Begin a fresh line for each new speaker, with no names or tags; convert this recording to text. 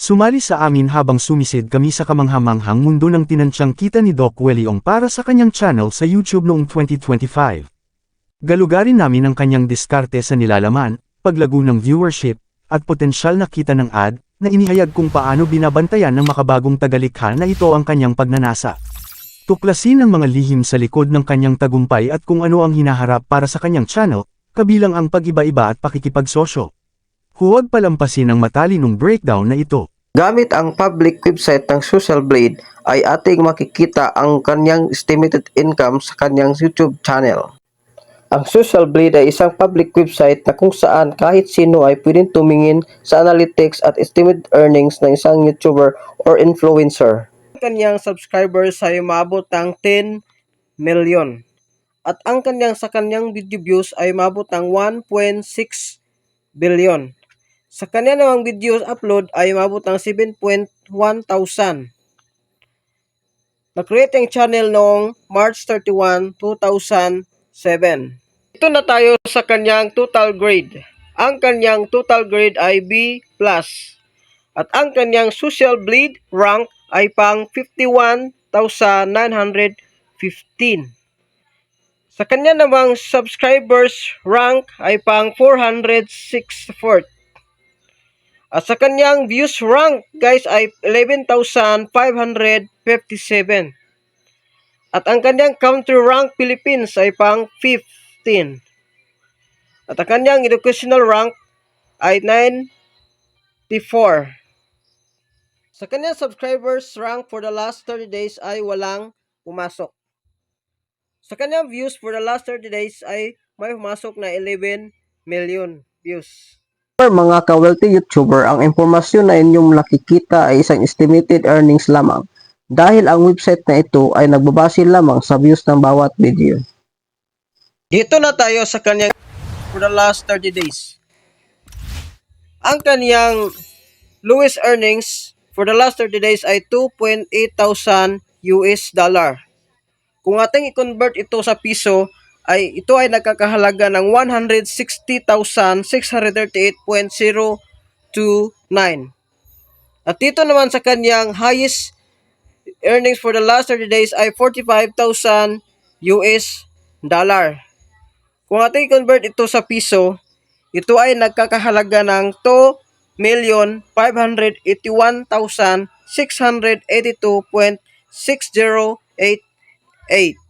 Sumali sa amin habang sumisid kami sa kamanghamanghang mundo ng tinansyang kita ni Doc Weliong para sa kanyang channel sa YouTube noong 2025. Galugarin namin ang kanyang diskarte sa nilalaman, paglago ng viewership, at potensyal na kita ng ad, na inihayag kung paano binabantayan ng makabagong tagalikha na ito ang kanyang pagnanasa. Tuklasin ang mga lihim sa likod ng kanyang tagumpay at kung ano ang hinaharap para sa kanyang channel, kabilang ang pag-iba-iba at pakikipagsosyo. Huwag palampasin ang matalinong breakdown na ito.
Gamit ang public website ng Social Blade ay ating makikita ang kanyang estimated income sa kanyang YouTube channel. Ang Social Blade ay isang public website na kung saan kahit sino ay pwedeng tumingin sa analytics at estimated earnings ng isang YouTuber or influencer. Kanyang subscribers ay maabot ng 10 million at ang kanyang sa kanyang video views ay maabot ng 1.6 billion. Sa kanya namang videos upload ay maabot ng 7.1 thousand. Na-create ang channel noong March 31, 2007. Ito na tayo sa kanyang total grade. Ang kanyang total grade ay B+. At ang kanyang social bleed rank ay pang 51,915. Sa kanya namang subscribers rank ay pang 464. At sa kanyang views rank, guys, ay 11,557. At ang kanyang country rank, Philippines, ay pang 15. At ang kanyang educational rank ay 94. Sa kanyang subscribers rank for the last 30 days ay walang pumasok. Sa kanyang views for the last 30 days ay may pumasok na 11 million views. For mga ka-wealthy YouTuber, ang impormasyon na inyong nakikita ay isang estimated earnings lamang dahil ang website na ito ay nagbabase lamang sa views ng bawat video. Dito na tayo sa kanyang for the last 30 days. Ang kanyang lowest earnings for the last 30 days ay 2.8 thousand US dollar. Kung ating i-convert ito sa piso, ay ito ay nagkakahalaga ng 160,638.029. At dito naman sa kanyang highest earnings for the last 30 days ay 45,000 US dollar. Kung ating i-convert ito sa piso, ito ay nagkakahalaga ng 2,581,682.6088.